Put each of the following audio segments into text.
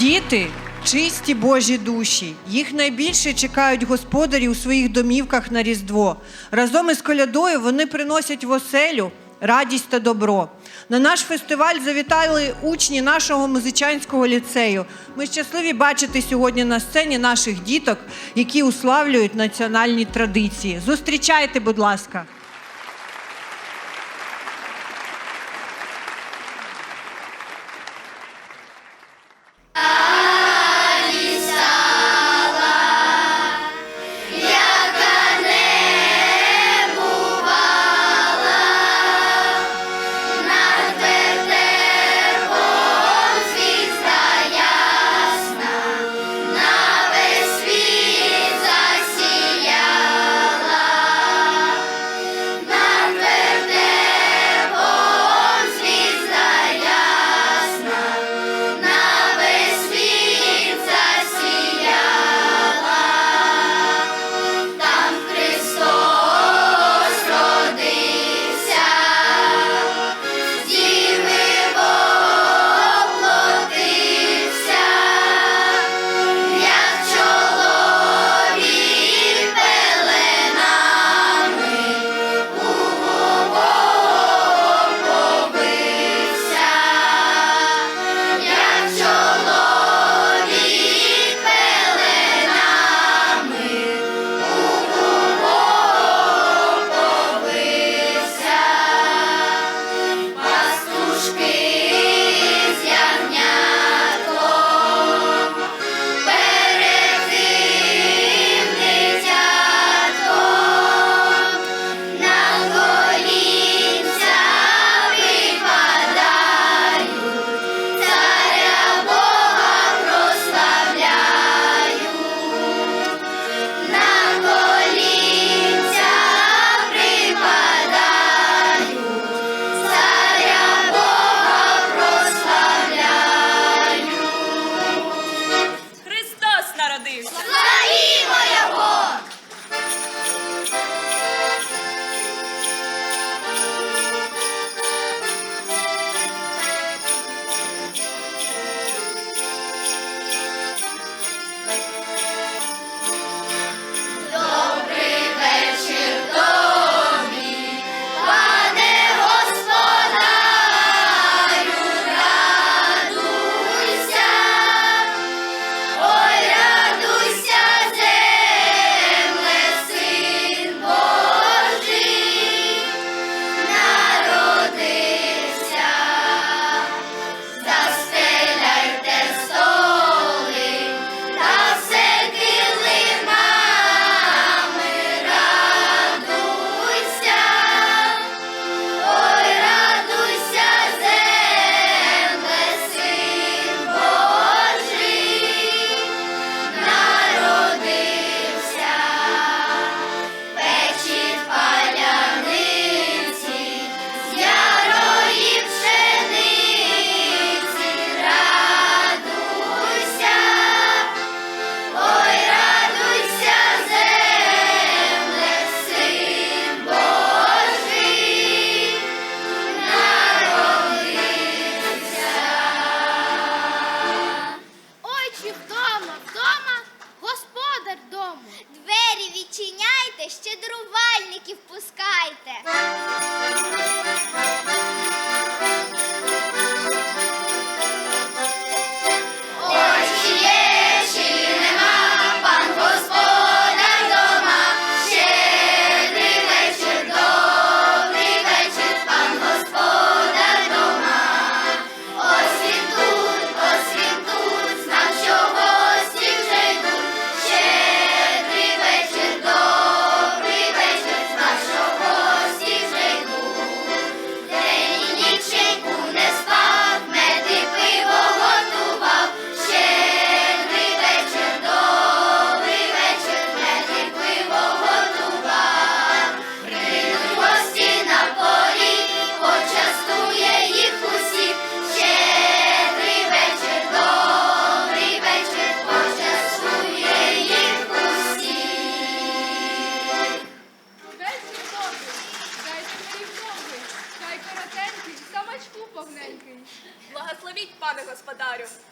Діти чисті Божі душі. Їх найбільше чекають господарі у своїх домівках на Різдво. Разом із колядою вони приносять в оселю радість та добро. На наш фестиваль завітали учні нашого музичанського ліцею. Ми щасливі бачити сьогодні на сцені наших діток, які уславлюють національні традиції. Зустрічайте, будь ласка.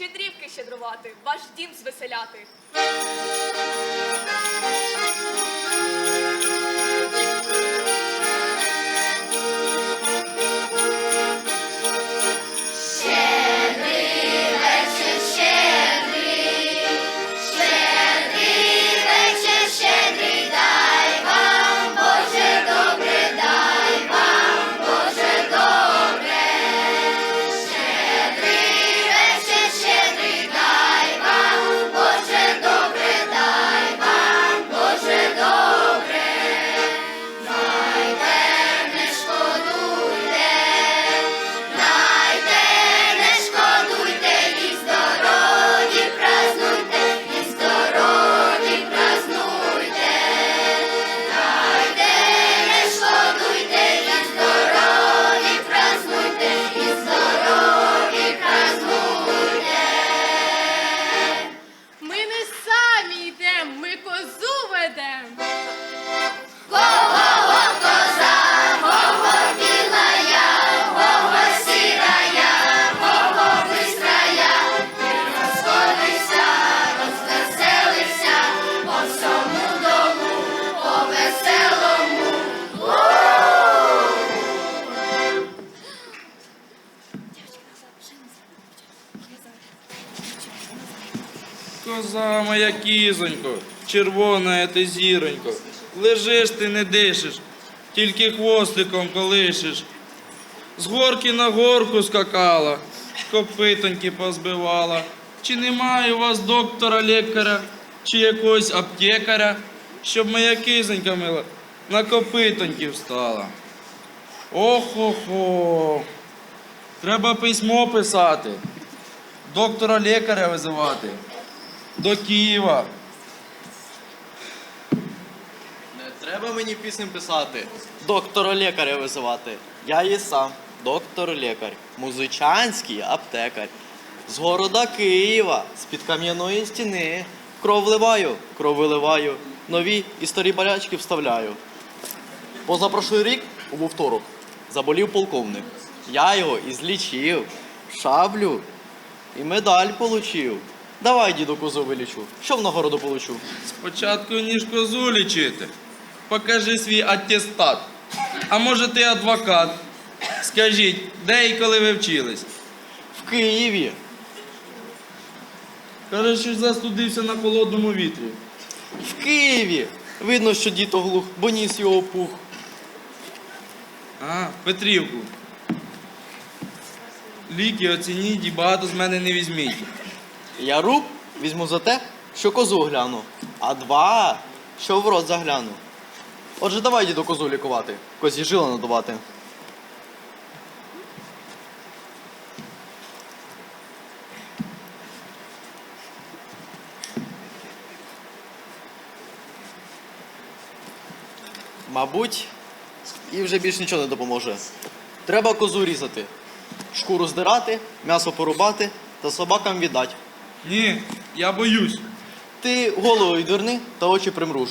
Щедрівки щедрувати, ваш дім звеселяти. Коза моя кізонько, червона ти зіронько, лежиш ти не дишиш, тільки хвостиком колишиш. З горки на горку скакала, копитоньки позбивала. Чи немає у вас доктора лікаря, чи якогось аптекаря, щоб моя кизонька мила на копитоньки встала? Охо-хо. Треба письмо писати, доктора лікаря визивати до Києва. Не треба мені пісню писати, доктора лікаря визивати. Я є сам, доктор лікар, музичанський аптекар. З города Києва, з-під кам'яної стіни. Кров вливаю, кров виливаю, нові і старі болячки вставляю. Позапрошлий рік, у вівторок, заболів полковник. Я його і злічив, шаблю і медаль получив. Давай, діду, козу вилічу. Що в нагороду получу? Спочатку ніж козу лічити. Покажи свій аттестат. А може ти адвокат? Скажіть, де і коли ви вчились? В Києві. Каже, що застудився на холодному вітрі. В Києві. Видно, що дід оглух, бо ніс його пух. А, Петрівку. Ліки оцініть і багато з мене не візьміть. Я руб візьму за те, що козу гляну, а два, що в рот загляну. Отже, давай діду козу лікувати, козі жила надувати. Мабуть, і вже більш нічого не допоможе. Треба козу різати, шкуру здирати, м'ясо порубати та собакам віддати. Ні, я боюсь. Ти голову відверни та очі примруж.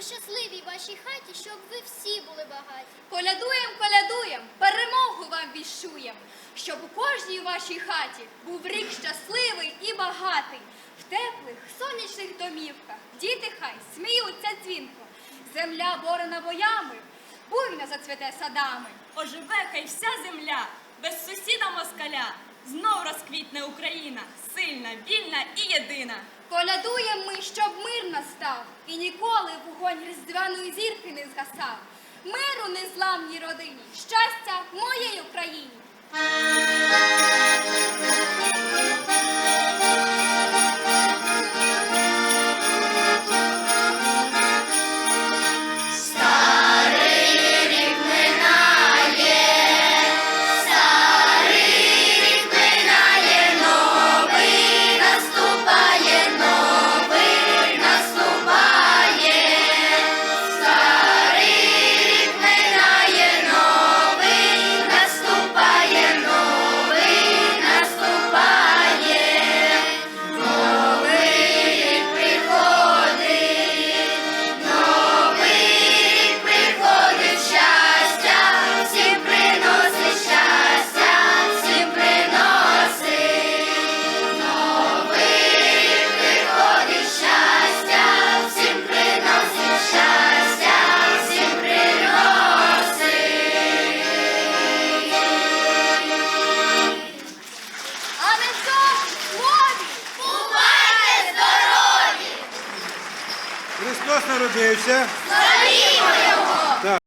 У щасливій вашій хаті, щоб ви всі були багаті. Колядуєм, колядуєм, перемогу вам віщуєм, щоб у кожній вашій хаті був рік щасливий і багатий. В теплих сонячних домівках діти хай сміються дзвінко. Земля борена боями, буйно зацвіте садами. Оживе хай вся земля, без сусіда москаля. Знов розквітне Україна, сильна, вільна і єдина. Полядуємо ми, щоб мир настав, і ніколи вогонь різдвяної зірки не згасав. Миру незламній родині, щастя моєї Україні. Славімо